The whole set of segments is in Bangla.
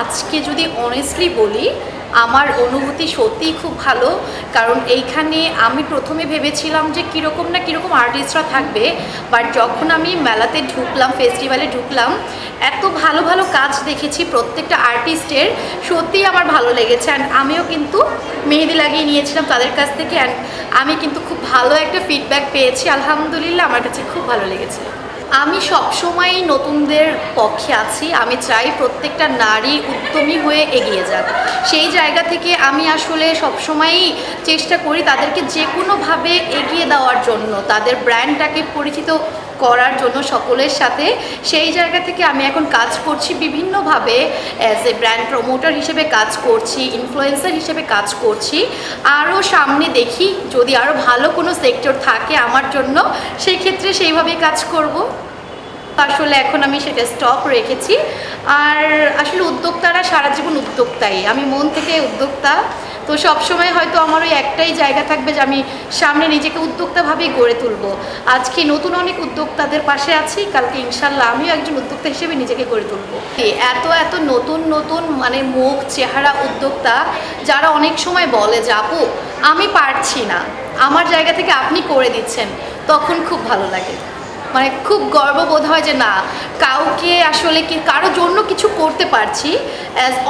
আজকে যদি অনেস্টলি বলি, আমার অনুভূতি সত্যিই খুব ভালো। কারণ এইখানে আমি প্রথমে ভেবেছিলাম যে কীরকম না কীরকম আর্টিস্টরা থাকবে বাট যখন আমি মেলাতে ঢুকলাম ফেস্টিভ্যালে ঢুকলাম, এত ভালো ভালো কাজ দেখেছি প্রত্যেকটা আর্টিস্টের সত্যিই আমার ভালো লেগেছে অ্যান্ড আমিও কিন্তু মেহেদি লাগিয়ে নিয়েছিলাম তাদের কাছ থেকে অ্যান্ড আমি কিন্তু খুব ভালো একটা ফিডব্যাক পেয়েছি। আলহামদুলিল্লাহ, আমার কাছে খুব ভালো লেগেছে। আমি সবসময়ই নতুনদের পক্ষে আছি। আমি চাই প্রত্যেকটা নারী উদ্যমী হয়ে এগিয়ে যাক। সেই জায়গা থেকে আমি আসলে সবসময়ই চেষ্টা করি তাদেরকে যে কোনোভাবে এগিয়ে দেওয়ার জন্য। তাদের ব্র্যান্ডটাকে পরিচিত করার জন্য সকলের সাথে। সেই জায়গা থেকে আমি এখন কাজ করছি বিভিন্নভাবে অ্যাজ এ ব্র্যান্ড প্রমোটার হিসেবে কাজ করছি ইনফ্লুয়েন্সার হিসেবে কাজ করছি। আরও সামনে দেখি যদি আরও ভালো কোনো সেক্টর থাকে আমার জন্য, সেই ক্ষেত্রে সেইভাবেই কাজ করব। আসলে এখন আমি সেটা স্টপ রেখেছি। আর আসলে উদ্যোক্তারা সারা জীবন উদ্যোক্তাই। আমি মন থেকে উদ্যোক্তা। তো সবসময় হয়তো আমার ওই একটাই জায়গা থাকবে যে আমি সামনে নিজেকে উদ্যোক্তাভাবেই গড়ে তুলবো। আজকে নতুন অনেক উদ্যোক্তাদের পাশে আছি। কালকে ইনশাল্লাহ আমিও একজন উদ্যোক্তা হিসেবে নিজেকে গড়ে তুলবো। এত এত নতুন নতুন মানে মুখ, চেহারা উদ্যোক্তা যারা অনেক সময় বলে যে, আপু, আমি পারছি না। আমার জায়গা থেকে আপনি করে দিচ্ছেন। তখন খুব ভালো লাগে। মানে খুব গর্ববোধ হয় যে না, কাউকে আসলে কি কারও জন্য কিছু করতে পারছি।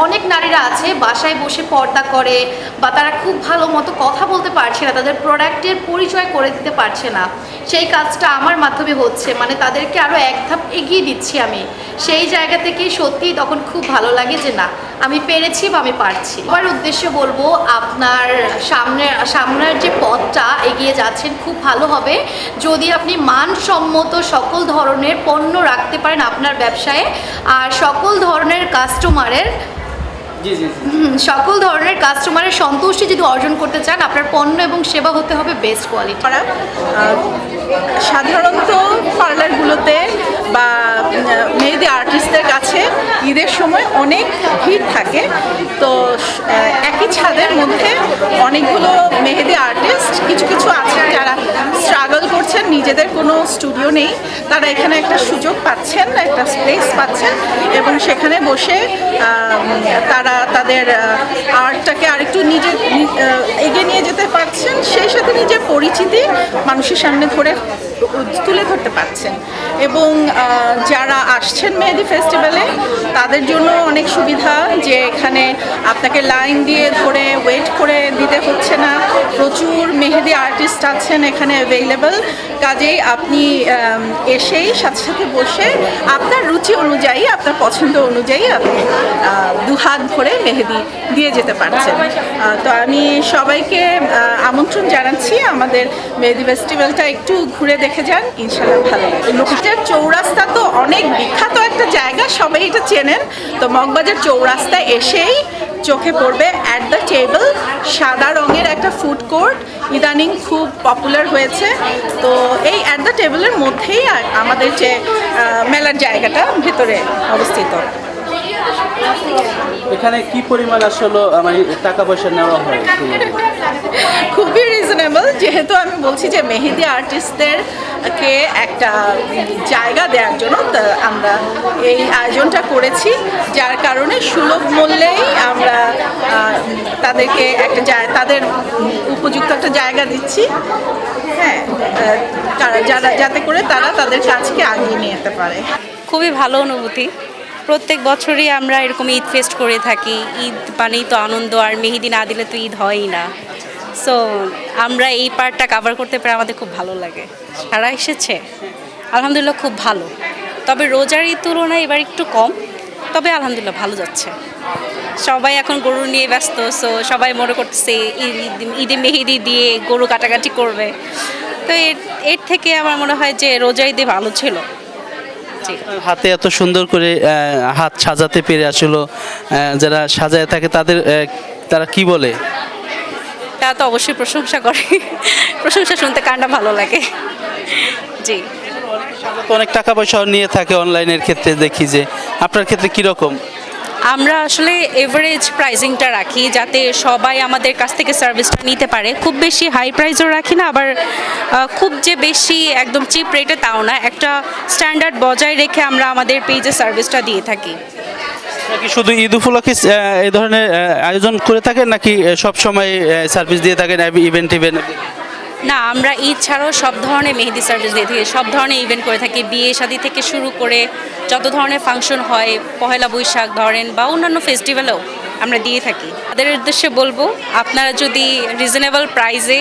অনেক নারীরা আছে, বাসায় বসে পর্দা করে বা তারা খুব ভালো মতো কথা বলতে পারছে না, তাদের প্রোডাক্টের পরিচয় করে দিতে পারছে না। সেই কাজটা আমার মাধ্যমে হচ্ছে মানে তাদেরকে আরও এক ধাপ এগিয়ে দিচ্ছি আমি। সেই জায়গা থেকেই সত্যিই তখন খুব ভালো লাগে যে না, আমি পেরেছি বা আমি পারছি। আমার উদ্দেশ্য বলব, আপনার সামনে, সামনের যে পথটা এগিয়ে যাচ্ছেন, খুব ভালো হবে। যদি আপনি মানসম্মত সকল ধরনের পণ্য রাখতে পারেন আপনার ব্যবসায়। আর সকল ধরনের কাস্টমারের জি জি জি। হুম, সকল ধরনের কাস্টমারের সন্তুষ্টি যদি অর্জন করতে চান আপনার পণ্য এবং সেবা হতে হবে বেস্ট কোয়ালিটি করা সাধারণত পার্লারগুলোতে বা মেহেদি আর্টিস্টদের কাছে ঈদের সময় অনেক ভিড় থাকে। তো একই ছাদের মধ্যে অনেকগুলো মেহেদি আর্টিস্ট কিছু কিছু আছে যারা স্ট্রাগল করছেন, নিজেদের কোনো স্টুডিও নেই। তারা এখানে একটা সুযোগ পাচ্ছেন, একটা স্পেস পাচ্ছেন এবং সেখানে বসে তারা তাদের আর্টটাকে আরেকটু নিজে এগিয়ে নিয়ে যেতে পারছেন। সেই সাথে নিজের পরিচিতি মানুষের সামনে ধরে, তুলে ধরতে পারছেন। এবং যারা আসছেন মেহেদি ফেস্টিভ্যালে তাদের জন্য অনেক সুবিধা যে এখানে আপনাকে লাইন দিয়ে ধরে ওয়েট করে দিতে হচ্ছে না। প্রচুর মেহেদি আর্টিস্ট আছেন এখানে অ্যাভেলেবল কাজেই আপনি এসেই সাথে সাথে বসে আপনার রুচি অনুযায়ী, আপনার পছন্দ অনুযায়ী আপনি দুহাত ভরে মেহেদি দিয়ে যেতে পারছেন। তো আমি সবাইকে আমন্ত্রণ জানাচ্ছি। আমাদের মেহেদি ফেস্টিভ্যালটা একটু ঘুরে দেখে যান ইনশাল্লাহ ভালো লাগবে। চৌরাস্তা তো অনেক বিখ্যাত একটা জায়গা, সবাই এটা চেনেন। তো মগবাজার চৌরাস্তায় এসেই চোখে পড়বে অ্যাট দ্য টেবল সাদা রঙের একটা ফুড কোর্ট ইদানিং খুব পপুলার হয়েছে তো এই অ্যাট দ্য টেবলের মধ্যেই আমাদের যে আহ, মেলার জায়গাটা ভেতরে অবস্থিত এখানে কি পরিমাণ আসলে আমার টাকা পয়সা নেওয়া হয়? খুবই রিজনেবল যেহেতু আমি বলছি যে মেহেদি আর্টিস্টদের কে একটা জায়গা দেওয়ার জন্য আমরা এই আয়োজনটা করেছি। যার কারণে সুলভ মূল্যেই আমরা তাদেরকে একটা তাদের উপযুক্ত একটা জায়গা দিচ্ছি। হ্যাঁ যারা, যাতে করে তারা তাদের কাজকে আগিয়ে নিয়ে যেতে পারে। খুবই ভালো অনুভূতি। প্রত্যেক বছরই আমরা এরকম ঈদ ফেস্ট করে থাকি। ঈদ মানেই তো আনন্দ, আর মেহেদি না দিলে তো ঈদ হয়ই না। সো আমরা এই পার্টটা কাভার করতে পেরে আমাদের খুব ভালো লাগে। সারা এসেছে। আলহামদুলিল্লাহ খুব ভালো। তবে রোজার ঈদ তুলনায় এবার একটু কম। তবে আলহামদুলিল্লাহ ভালো যাচ্ছে। সবাই এখন গরু নিয়ে ব্যস্ত সো সবাই মনে করতেছে ঈদ- মেহেদি দিয়ে গরু কাটাকাটি করবে। তো এর এর থেকে আমার মনে হয় যে রোজা ঈদে ভালো ছিল। হাতে এত সুন্দর করে হাত সাজাতে পেরে আসলো যারা সাজায় থাকে তাদের তারা কি বলে? তা তো অবশ্যই প্রশংসা করে। প্রশংসা শুনতে কানটা ভালো লাগে। জি। অনেক টাকা পয়সাও নিয়ে থাকে অনলাইনের ক্ষেত্রে দেখি যে আপনার ক্ষেত্রে কীরকম আমরা আসলে এভারেজ প্রাইসিংটা রাখি যাতে সবাই আমাদের কাছ থেকে সার্ভিসটা নিতে পারে। খুব বেশি হাই প্রাইসও রাখি না আবার খুব যে বেশি একদম চিপ রেটে তাও না। একটা স্ট্যান্ডার্ড বজায় রেখে আমরা আমাদের পেজে সার্ভিসটা দিয়ে থাকি। আপনারা কি শুধু ঈদ উপলক্ষে এই ধরনের আয়োজন করে থাকেন নাকি সব সময় সার্ভিস দিয়ে থাকেন ইভেন্ট ইভেন্ট না, আমরা ঈদ ছাড়াও সব ধরনের মেহেদি সার্ভিস দিয়ে থাকি, সব ধরনের ইভেন্ট করে থাকি, বিয়ে শাদী থেকে শুরু করে যত ধরনের ফাংশন হয়, পহেলা বৈশাখ ধরেন বা অন্যান্য ফেস্টিভ্যালেও আমরা দিয়ে থাকি। তাদের উদ্দেশ্যে বলব, আপনারা যদি রিজনেবল প্রাইসে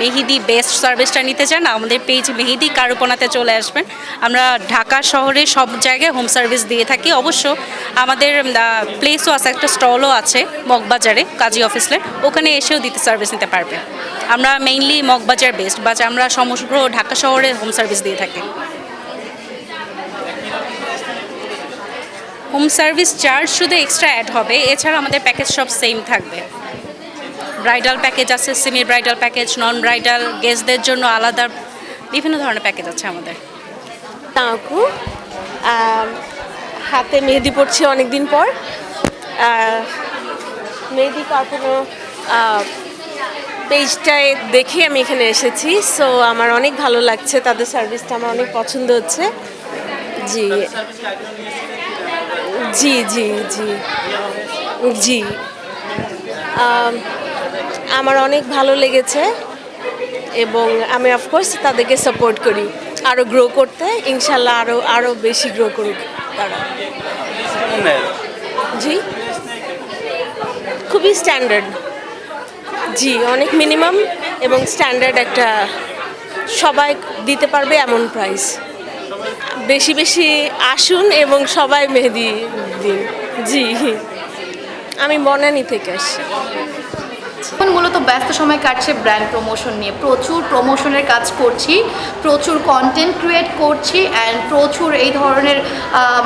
মেহেদি বেস্ট সার্ভিসটা নিতে চান, আমাদের পেজ মেহেদি কারুপনাতে চলে আসবেন। আমরা ঢাকা শহরে সব জায়গায় হোম সার্ভিস দিয়ে থাকি। অবশ্য আমাদের প্লেসও আছে, একটা স্টলও আছে মগবাজারে, কাজী অফিসলে ওখানে এসেও দিতে সার্ভিস নিতে পারবে আমরা মেইনলি মগবাজার বেস্ট বাট আমরা সমগ্র ঢাকা শহরে হোম সার্ভিস দিয়ে থাকি। হোম সার্ভিস চার্জ শুধু এক্সট্রা অ্যাড হবে, এছাড়া আমাদের প্যাকেজ সব সেম থাকবে। ব্রাইডাল প্যাকেজ আছে semi bridal package non bridal গেস্টদের জন্য আলাদা, বিভিন্ন ধরনের প্যাকেজ আছে আমাদের। তাঁকু হাতে মেহেদি পড়ছি অনেক দিন পর মেহেদি কাকুনো পেজটায় দেখে আমি এখানে এসেছি সো আমার অনেক ভালো লাগছে, তাদের সার্ভিসটা আমার অনেক পছন্দ হচ্ছে। জি। জি জি জি। জি। আমার অনেক ভালো লেগেছে এবং আমি অফকোর্স তাদেরকে সাপোর্ট করি। আরও গ্রো করতে, ইনশাল্লাহ আরও আরও বেশি গ্রো করুক তারা। জি। খুবই স্ট্যান্ডার্ড জি, অনেক মিনিমাম এবং স্ট্যান্ডার্ড একটা সবাই দিতে পারবে এমন প্রাইস বেশি বেশি আসুন এবং সবাই মেহেদি দিন। জি। আমি বনানি থেকে আসি এখন মূলত ব্যস্ত সময় কাটছে ব্র্যান্ড প্রমোশন নিয়ে। প্রচুর প্রমোশনের কাজ করছি, প্রচুর কন্টেন্ট ক্রিয়েট করছি অ্যান্ড প্রচুর এই ধরনের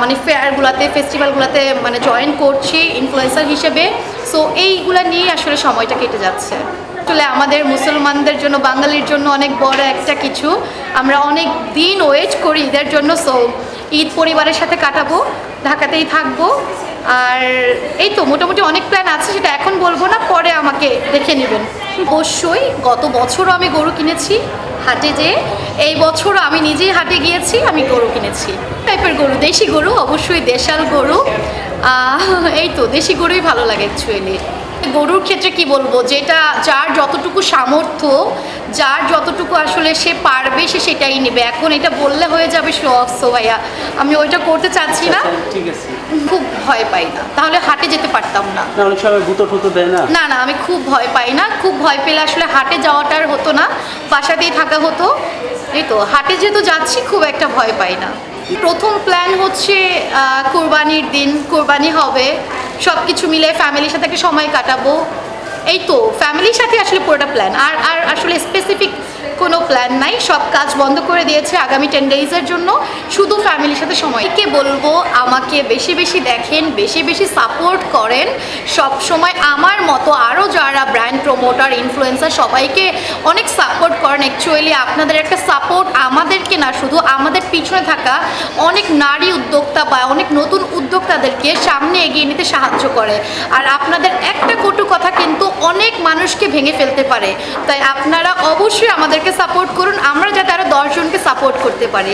মানে ফেয়ারগুলোতে ফেস্টিভ্যালগুলোতে মানে জয়েন করছি ইনফ্লুয়েন্সার হিসেবে। সো এইগুলা নিয়েই আসলে সময়টা কেটে যাচ্ছে। আসলে আমাদের মুসলমানদের জন্য, বাঙালির জন্য অনেক বড় একটা কিছু। আমরা অনেক দিন ওয়েট করি ঈদের জন্য সো ঈদ পরিবারের সাথে কাটাবো, ঢাকাতেই থাকব। আর এই তো, মোটামুটি অনেক প্ল্যান আছে, সেটা এখন বলব না, পরে আমাকে দেখে নেবেন। অবশ্যই গত বছরও আমি গরু কিনেছি, হাটে যে এই বছরও আমি নিজেই হাটে গিয়েছি, আমি গরু কিনেছি। টাইপের গরু, দেশি গরু, অবশ্যই দেশাল গরু। এই তো দেশি গরুই ভালো লাগে অ্যাকচুয়ালি গরুর ক্ষেত্রে কি বলব যেটা যার যতটুকু সামর্থ্য যার যতটুকু আসলে সে পারবে সে সেটাই নেবে। এখন এটা বললে হয়ে যাবে শো অফ সো ভাইয়া আমি ওইটা করতে চাচ্ছি না। ঠিক আছে। খুব ভয় পাই না। তাহলে হাটে যেতে পারতাম না। না অনেক সময় গুতো টুতো দেয় না। না না আমি খুব ভয় পাই না। খুব ভয় পেলে আসলে হাটে যাওয়াটার হতো না। বাসাতেই থাকা হতো। এই তো হাটে যেহেতু যাচ্ছি খুব একটা ভয় পাই না। প্রথম প্ল্যান হচ্ছে কোরবানির দিন, কোরবানি হবে। সব কিছু মিলে ফ্যামিলির সাথে সময় কাটাবো। এই তো ফ্যামিলির সাথে আসলে পুরোটা প্ল্যান আর আর আসলে স্পেসিফিক কোনো প্ল্যান নাই, সব কাজ বন্ধ করে দিয়েছে আগামী টেন ডেইজের জন্য। শুধু ফ্যামিলির সাথে সময়। কে বলব, আমাকে বেশি বেশি দেখেন, বেশি বেশি সাপোর্ট করেন। সব সময় আমার মতো আরও যারা ব্র্যান্ড প্রমোটার ইনফ্লুয়েন্সার সবাইকে অনেক সাপোর্ট করেন। অ্যাকচুয়ালি আপনাদের একটা সাপোর্ট আমাদেরকে না, শুধু আমাদের পিছনে থাকা অনেক নারী উদ্যোক্তা বা অনেক নতুন উদ্যোক্তাদেরকে সামনে এগিয়ে নিতে সাহায্য করে। আর আপনাদের একটা কটু কথা কিন্তু অনেক মানুষকে ভেঙে ফেলতে পারে। তাই আপনারা অবশ্যই আমাদেরকে সাপোর্ট করুন আমরা যাতে আরও দশজনকে সাপোর্ট করতে পারি।